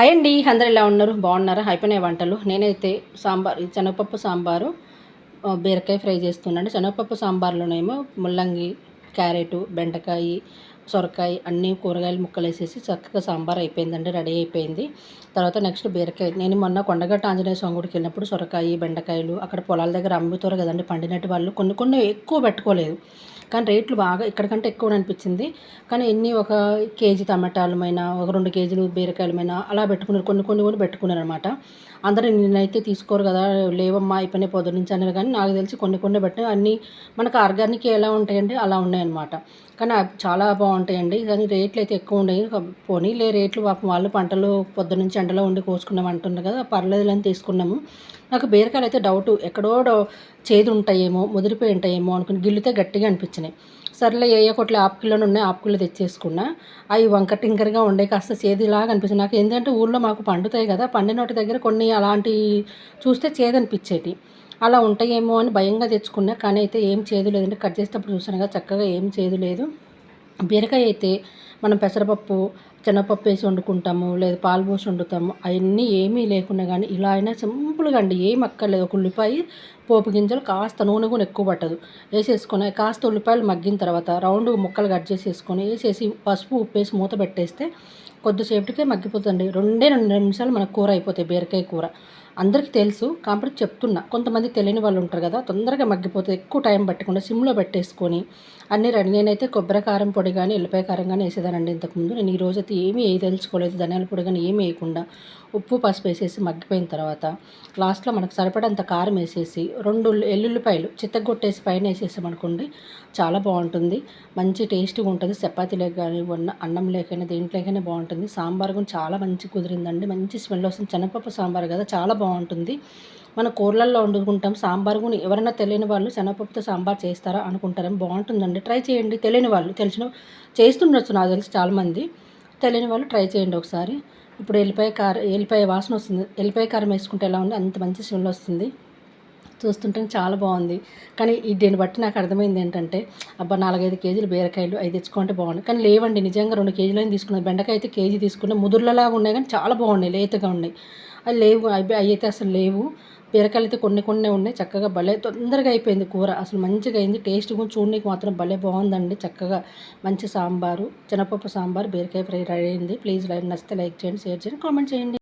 Hi అండి అందరు ఎలా ఉన్నారు? బాగున్నారా? అయిపోయినాయి వంటలు. నేనైతే సాంబార్ శనగపప్పు సాంబారు బీరకాయ ఫ్రై చేస్తున్నాను. శనగపప్పు సాంబార్లోనేమో ముల్లంగి క్యారెట్ బెండకాయ సొరకాయ అన్ని కూరగాయలు ముక్కలు వేసేసి చక్కగా సాంబార్ అయిపోయిందండి రెడీ అయిపోయింది. తర్వాత నెక్స్ట్ బీరకాయ. నేను మొన్న కొండగట్ట ఆంజనేయ స్వామి గుడికి వెళ్ళినప్పుడు సొరకాయ బెండకాయలు అక్కడ పొలాల దగ్గర అమ్ముతారు కదండి పండినట్టు వాళ్ళు. కొన్ని కొన్ని ఎక్కువ పెట్టుకోలేదు. కానీ రేట్లు బాగా ఇక్కడికంటే ఎక్కువ అనిపించింది. కానీ ఎన్ని ఒక కేజీ టమాటాలమైనా ఒక రెండు కేజీలు బీరకాయలమైనా అలా పెట్టుకున్నారు. కొన్ని కొన్ని కొన్ని పెట్టుకున్నారు అనమాట అందరూ నేనైతే తీసుకోరు కదా లేవమ్మా అయిపోయినాయి పొద్దు నుంచి అన్నారు కానీ నాకు తెలిసి కొన్ని కొన్ని పెట్టిన అన్నీ మనకు ఆర్గానిక్ ఎలా ఉంటాయండి అలా ఉన్నాయన్నమాట. కానీ చాలా బాగుంటాయండి. కానీ రేట్లు అయితే ఎక్కువ ఉన్నాయి పోనీలే రేట్లు పాపం వాళ్ళు పంటలు పొద్దు నుంచి ఎండలో ఉండి కోసుకున్నాం అంటున్నారు కదా పర్లేదు అని తీసుకున్నాము. నాకు బీరకాయలు అయితే డౌట్ ఎక్కడో డౌ- చేదు ఉంటాయేమో ముదిరిపోయి ఉంటాయేమో అనుకుని గిల్లితే గట్టిగా అనిపించినాయి. సర్లే ఏ ఏ కొట్లు ఉన్నాయి ఆపుకిలో తెచ్చేసుకున్నా. అవి వంక టింకర్గా ఉండే కాస్త చేదులాగా అనిపించింది. నాకు ఏంటంటే ఊళ్ళో మాకు పండుతాయి కదా పండినోటి దగ్గర కొన్ని అలాంటి చూస్తే చేదు అనిపించేటి అలా ఉంటాయేమో అని భయంగా తెచ్చుకున్నా కానీ అయితే ఏం చేదు లేదంటే కట్ చేసేటప్పుడు చూసాను చక్కగా ఏం చేదు లేదు. బీరకాయ అయితే మనం పెసరపప్పు శనగపప్పు వేసి వండుకుంటాము లేదా పాలు పోసి వండుతాము. అవన్నీ ఏమీ లేకుండా కానీ ఇలా అయినా సింపుల్గా అండి ఏం అక్కర్లేదు. ఒక ఉల్లిపాయ పోపు గింజలు కాస్త నూనె కూడా ఎక్కువ పట్టదు. వేసేసుకొని కాస్త ఉల్లిపాయలు మగ్గిన తర్వాత రౌండ్ ముక్కలు కట్ చేసేసుకొని వేసేసి పసుపు ఉప్పు వేసి మూత పెట్టేస్తే కొద్దిసేపటికే మగ్గిపోతుంది రెండే రెండు నిమిషాలు మనకు కూర అయిపోతాయి బీరకాయ కూర. అందరికీ తెలుసు కాబట్టి చెప్తున్నా. కొంతమంది తెలియని వాళ్ళు ఉంటారు కదా తొందరగా మగ్గిపోతే ఎక్కువ టైం పట్టకుండా సిమ్లో పెట్టేసుకొని అన్నీ రెడీ. నేనైతే కొబ్బరి కారం పొడి కానీ ఎల్లిపాయ కారం కానీ వేసేదానండి ఇంతకుముందు. నేను ఈ రోజు అయితే ఏమీ వేయి తెలుసుకోలేదు. ధనియాల పొడి కానీ ఏమీ వేయకుండా ఉప్పు పసుపు వేసేసి మగ్గిపోయిన తర్వాత లాస్ట్లో మనకు సరిపడంత కారం వేసేసి రెండు ఎల్లుల్లిపాయలు చిత్తగొట్టేసి పైన వేసేసామనుకోండి చాలా బాగుంటుంది. మంచి టేస్ట్గా ఉంటుంది. చపాతీలోకి కానీ ఉన్న అన్నం లేకైనా దేంట్లోకైనా బాగుంటుంది. సాంబార్ కూడా చాలా మంచి కుదిరిందండి. మంచి స్మెల్ వస్తుంది. శనగపప్పు సాంబార్ కదా చాలా బాగుంటుంది. మన కూరలలో వండుకుంటాం. సాంబార్ కూడా ఎవరైనా తెలియని వాళ్ళు శనగపప్పుతో సాంబార్ చేస్తారా అనుకుంటారని బాగుంటుందండి. ట్రై చేయండి. తెలియని వాళ్ళు తెలిసిన చేస్తుండొచ్చు నాకు తెలిసి చాలామంది. తెలియని వాళ్ళు ట్రై చేయండి ఒకసారి. ఇప్పుడు ఎల్లిపాయ కారం ఎల్లిపాయ వాసన వస్తుంది. ఎల్లిపాయ కారం వేసుకుంటే ఎలా ఉంది అంత మంచి స్మెల్ వస్తుంది. చూస్తుంటే చాలా బాగుంది. కానీ ఈ దీన్ని బట్టి నాకు అర్థమైంది ఏంటంటే అబ్బా నాలుగైదు కేజీలు బీరకాయలు అవి తెచ్చుకుంటే బాగుంది కానీ లేవండి నిజంగా రెండు కేజీలు అయినా తీసుకున్నాను. బెండకాయ అయితే కేజీ తీసుకున్నా ముదుర్లలాగా ఉన్నాయి కానీ చాలా బాగున్నాయి లేతగా ఉన్నాయి. అవి లేవు అవి అవి అయితే అసలు లేవు. బీరకాయలు అయితే కొన్ని కొన్ని ఉన్నాయి చక్కగా భలే తొందరగా అయిపోయింది కూర. అసలు మంచిగా అయింది టేస్ట్ కూడా చూడడానికి మాత్రం భలే బాగుందండి. చక్కగా మంచి సాంబారు శనగపప్పు సాంబార్ బీరకాయ ఫ్రై రెడీ అయింది. ప్లీజ్ లైక్ నచ్చితే లైక్ చేయండి షేర్ చేయండి కామెంట్ చేయండి.